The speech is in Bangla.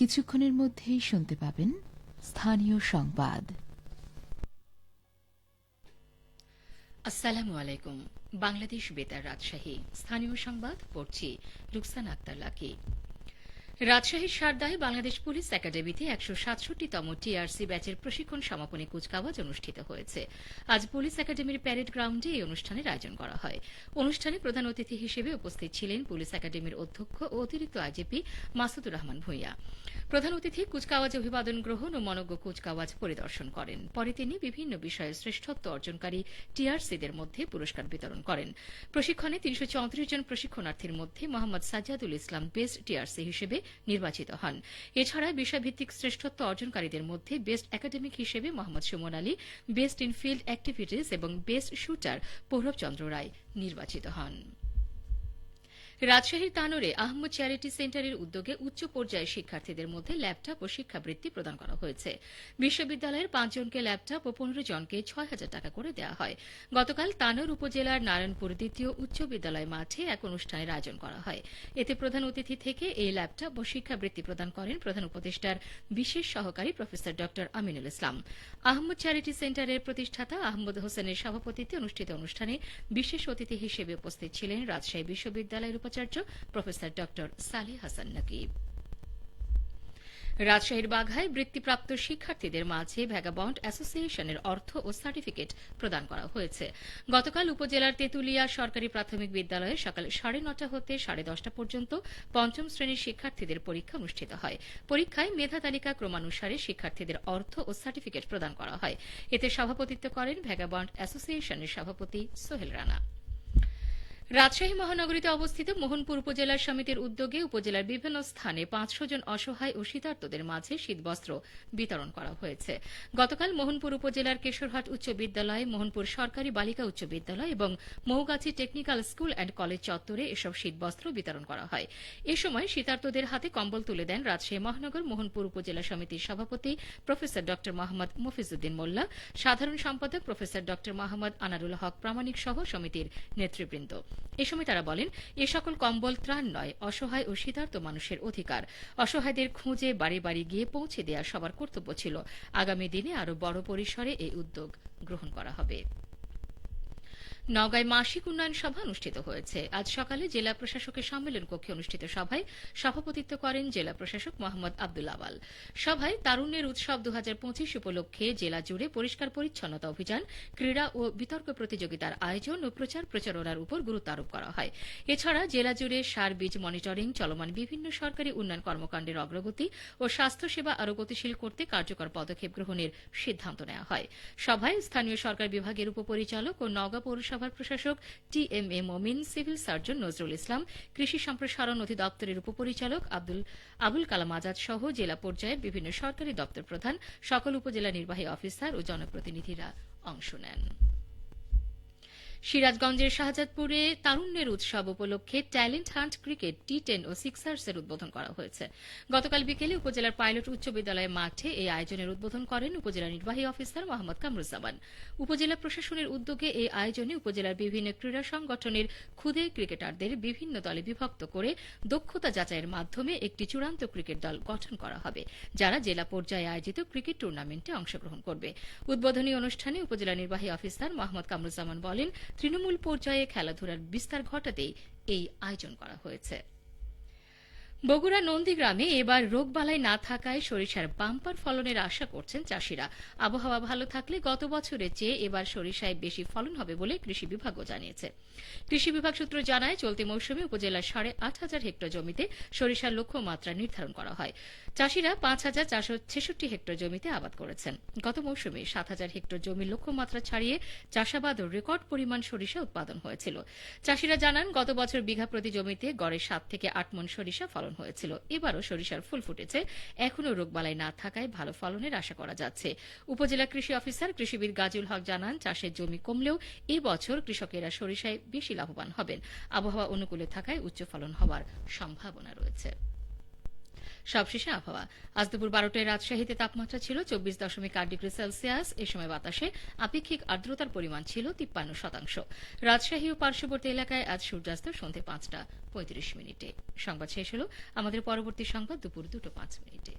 কিছুক্ষণের মধ্যেই শুনতে পাবেন স্থানীয় সংবাদ। আসসালামু আলাইকুম। বাংলাদেশ বেতার রাজশাহী। স্থানীয় সংবাদ পড়ছি রুকসান আক্তার লাকি। রাজশাহীর সারদায় বাংলাদেশ পুলিশ একাডেমিতে একশো সাতষট্টিতম টিআরসি ব্যাচের প্রশিক্ষণ সমাপনী কুচকাওয়াজ অনুষ্ঠিত হয়েছে। আজ পুলিশ একাডেমির প্যারেড গ্রাউন্ডে এই অনুষ্ঠানের আয়োজন করা হয়। অনুষ্ঠানে প্রধান অতিথি হিসেবে উপস্থিত ছিলেন পুলিশ একাডেমির অধ্যক্ষ ও অতিরিক্ত আইজিপি মাসুদুর রহমান ভূঁইয়া। প্রধান অতিথি কুচকাওয়াজ অভিবাদন গ্রহণ ও মনজ্ঞ কুচকাওয়াজ পরিদর্শন করেন। পরে তিনি বিভিন্ন বিষয়ে শ্রেষ্ঠত্ব অর্জনকারী টিআরসিদের মধ্যে পুরস্কার বিতরণ করেন। প্রশিক্ষণে তিনশো চৌত্রিশ জন প্রশিক্ষণার্থীর মধ্যে মোহাম্মদ সাজ্জাদুল ইসলাম বেস্ট টিআরসি হিসেবে নির্বাচিত হন। এছাড়া বিষয়ভিত্তিক শ্রেষ্ঠত্ব অর্জনকারীদের মধ্যে বেস্ট একাডেমিক হিসেবে Mohammad Suman Ali best in field activities এবং বেস্ট শুটার পৌরভ চন্দ্র রায় নির্বাচিত হন। রাজশাহীর তানোরে আহমদ চ্যারিটি সেন্টারের উদ্যোগে উচ্চ পর্যায়ের শিক্ষার্থীদের মধ্যে ল্যাপটপ ও শিক্ষাবৃত্তি প্রদান করা হয়েছে। বিশ্ববিদ্যালয়ের পাঁচজনকে ল্যাপটপ ও পনেরো জনকে ছয় হাজার টাকা করে দেওয়া হয়। গতকাল তানোর উপজেলার নারায়ণপুর দ্বিতীয় উচ্চ বিদ্যালয় মাঠে এক অনুষ্ঠানের আয়োজন করা হয়। এতে প্রধান অতিথি থেকে এই ল্যাপটপ ও শিক্ষাবৃত্তি প্রদান করেন প্রধান উপদেষ্টার বিশেষ সহকারী প্রফেসর ড আমিনুল ইসলাম। আহমদ চ্যারিটি সেন্টারের প্রতিষ্ঠাতা আহমদ হোসেনের সভাপতিত্বে অনুষ্ঠিত অনুষ্ঠানে বিশেষ অতিথি হিসেবে উপস্থিত ছিলেন রাজশাহী বিশ্ববিদ্যালয়ের উপাচার্য প্রফেসর ড সালে হাসান নকিব। রাজশাহীর বাঘায় বৃত্তিপ্রাপ্ত শিক্ষার্থীদের মাঝে ভ্যাগাবন্ড অ্যাসোসিয়েশনের অর্থ ও সার্টিফিকেট প্রদান করা হয়েছে। গতকাল উপজেলার তেতুলিয়া সরকারি প্রাথমিক বিদ্যালয়ে সকাল সাড়ে নটা হতে সাড়ে দশটা পর্যন্ত পঞ্চম শ্রেণির শিক্ষার্থীদের পরীক্ষা অনুষ্ঠিত হয়। পরীক্ষায় মেধা তালিকা ক্রমানুসারে শিক্ষার্থীদের অর্থ ও সার্টিফিকেট প্রদান করা হয়। এতে সভাপতিত্ব করেন ভ্যাগাবন্ড অ্যাসোসিয়েশনের সভাপতি সোহেল রানা। রাজশাহী মহানগরীতে অবস্থিত মোহনপুর উপজেলা সমিতির উদ্যোগে উপজেলার বিভিন্ন স্থানে পাঁচশো জন অসহায় ও শীতার্তদের মাঝে শীতবস্ত্র বিতরণ করা হয়েছে। গতকাল মোহনপুর উপজেলার কেশরহাট উচ্চ বিদ্যালয়, মোহনপুর সরকারি বালিকা উচ্চ বিদ্যালয় এবং Mougachhi technical school and college চত্বরে এসব শীতবস্ত্র বিতরণ করা হয়। এ সময় শীতার্তদের হাতে কম্বল তুলে দেন রাজশাহী মহানগর, মোহনপুর উপজেলা সমিতির সভাপতি প্রফেসর ড. মোহাম্মদ মফিজুদ্দিন মোল্লা, সাধারণ সম্পাদক প্রফেসর ড. মোহাম্মদ আনারুল হক প্রামাণিক সহ সমিতির নেতৃবৃন্দ। এ সময় তারা বলেন, এ সকল কম্বল ত্রাণ নয়, অসহায় ও শীতার্ত মানুষের অধিকার। অসহায়দের খুঁজে বাড়ি বাড়ি গিয়ে পৌঁছে দেওয়া সবার কর্তব্য ছিল। আগামী দিনে আরও বড় পরিসরে এই উদ্যোগ গ্রহণ করা হবে। নওগাঁয় মাসিক উন্নয়ন সভা অনুষ্ঠিত হয়েছে। আজ সকালে জেলা প্রশাসকের সম্মেলন কক্ষে অনুষ্ঠিত সভায় সভাপতিত্ব করেন জেলা প্রশাসক মোহাম্মদ আব্দুল আওয়াল। সভায় তারুণ্যের উৎসব দু উপলক্ষে জেলা জুড়ে পরিষ্কার পরিচ্ছন্নতা অভিযান, ক্রীড়া ও বিতর্ক প্রতিযোগিতার আয়োজন ও প্রচার প্রচারণার উপর গুরুত্ব আরোপ করা হয়। এছাড়া জেলা জুড়ে সার, বীজ মনিটরিং চলমান বিভিন্ন সরকারি উন্নয়ন কর্মকাণ্ডের অগ্রগতি ও স্বাস্থ্যসেবা আরও গতিশীল করতে কার্যকর পদক্ষেপ গ্রহণের সিদ্ধান্ত নেওয়া হয়। সভায় স্থানীয় সরকার বিভাগের উপপরিচালক ও নগা পৌরসভা সভার প্রশাসক T M A Momin, civil surgeon Nazrul Islam, কৃষি সম্প্রসারণ অধিদপ্তরের উপপরিচালক আব্দুল আবুল কালাম আজাদ সহ জেলা পর্যায়ে বিভিন্ন সরকারি দপ্তর প্রধান, সকল উপজেলা নির্বাহী অফিসার ও জনপ্রতিনিধিরা অংশ নেন। সিরাজগঞ্জের শাহজাদপুরে তারুণ্যের উৎসব উপলক্ষে talent hunt cricket, T ten ও সিক্সার্সের উদ্বোধন করা হয়েছে। গতকাল বিকেলে উপজেলার পাইলট উচ্চ বিদ্যালয়ের মাঠে এই আয়োজনের উদ্বোধন করেন উপজেলা নির্বাহী অফিসার মোহাম্মদ কামরুজ্জামান। উপজেলা প্রশাসনের উদ্যোগে এই আয়োজনে উপজেলার বিভিন্ন ক্রীড়া সংগঠনের ক্ষুদে ক্রিকেটারদের বিভিন্ন দলে বিভক্ত করে দক্ষতা যাচাইয়ের মাধ্যমে একটি চূড়ান্ত ক্রিকেট দল গঠন করা হবে, যারা জেলা পর্যায়ে আয়োজিত ক্রিকেট টুর্নামেন্টে অংশগ্রহণ করবে। উদ্বোধনী অনুষ্ঠানে উপজেলা নির্বাহী অফিসার মোহাম্মদ কামরুজ্জামান বলেন তৃণমূল পর্যায়ে খেলাধুলার বিস্তার ঘটাতেই এই আয়োজন করা হয়েছে। বগুড়া নন্দীগ্রামে এবার রোগবালাই না থাকায় সরিষার বাম্পার ফলনের আশা করছেন চাষিরা। আবহাওয়া ভালো থাকলে গত বছরের চেয়ে এবার সরিষায় বেশি ফলন হবে বলে কৃষি বিভাগও জানিয়েছে। কৃষি বিভাগ সূত্র জানায়, চলতি মৌসুমে উপজেলার সাড়ে আট হাজার হেক্টর জমিতে সরিষার লক্ষ্যমাত্রা নির্ধারণ করা হয়। চাষিরা পাঁচ হাজার চারশো ছেষট্টি হেক্টর জমিতে আবাদ করেছেন। গত মৌসুমে সাত হাজার হেক্টর জমির লক্ষ্যমাত্রা ছাড়িয়ে চাষাবাদ ও রেকর্ড পরিমাণ সরিষা উৎপাদন হয়েছিল। চাষিরা জানান, গত বছর বিঘা প্রতি জমিতে গড়ে সাত থেকে আট মন সরিষা ফলন হয়েছিল। এবারও সরিষার ফুল ফুটেছে। এখনও রোগবালাই না থাকায় ভালো ফলনের আশা করা যাচ্ছে। উপজেলা কৃষি অফিসার কৃষিবিদ গাজুল হক জানান, চাষের জমি কমলেও এবছর বছর কৃষকেরা সরিষায় বেশি লাভবান হবেন। আবহাওয়া অনুকূলে থাকায় উচ্চ ফলন হওয়ার সম্ভাবনা রয়েছে। সবশেষে আবহাওয়া। আজ দুপুর বারোটায় রাজশাহীতে তাপমাত্রা ছিল চব্বিশ দশমিক আট ডিগ্রি সেলসিয়াস। এ সময় বাতাসে আপেক্ষিক আর্দ্রতার পরিমাণ ছিল তিপ্পান্ন শতাংশ। রাজশাহী ও পার্শ্ববর্তী এলাকায় আজ সূর্যাস্ত সন্ধে পাঁচটা পঁয়ত্রিশ মিনিটে। সংবাদ শেষ হল আমাদের পরবর্তী সংবাদ দুপুর দুটো পাঁচ মিনিটে।